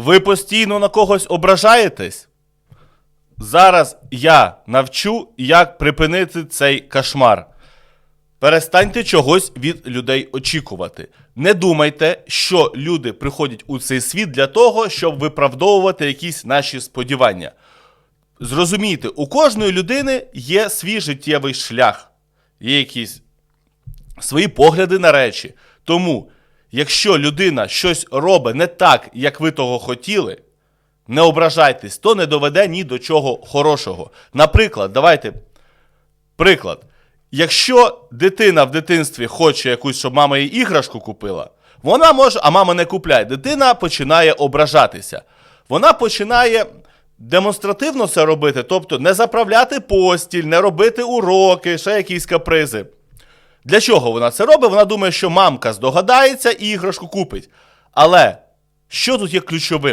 Ви постійно на когось ображаєтесь? Зараз я навчу, як припинити цей кошмар. Перестаньте чогось від людей очікувати. Не думайте, що люди приходять у цей світ для того, щоб виправдовувати якісь наші сподівання. Зрозумійте, у кожної людини є свій життєвий шлях, є якісь свої погляди на речі. Тому, якщо людина щось робить не так, як ви того хотіли, не ображайтесь, то не доведе ні до чого хорошого. Наприклад, давайте приклад. Якщо дитина в дитинстві хоче якусь, щоб мама їй іграшку купила, вона може, а мама не купляє. Дитина починає ображатися. Вона починає демонстративно це робити, тобто не заправляти постіль, не робити уроки, ще якісь капризи. Для чого вона це робить? Вона думає, що мамка здогадається і іграшку купить. Але що тут є ключовим?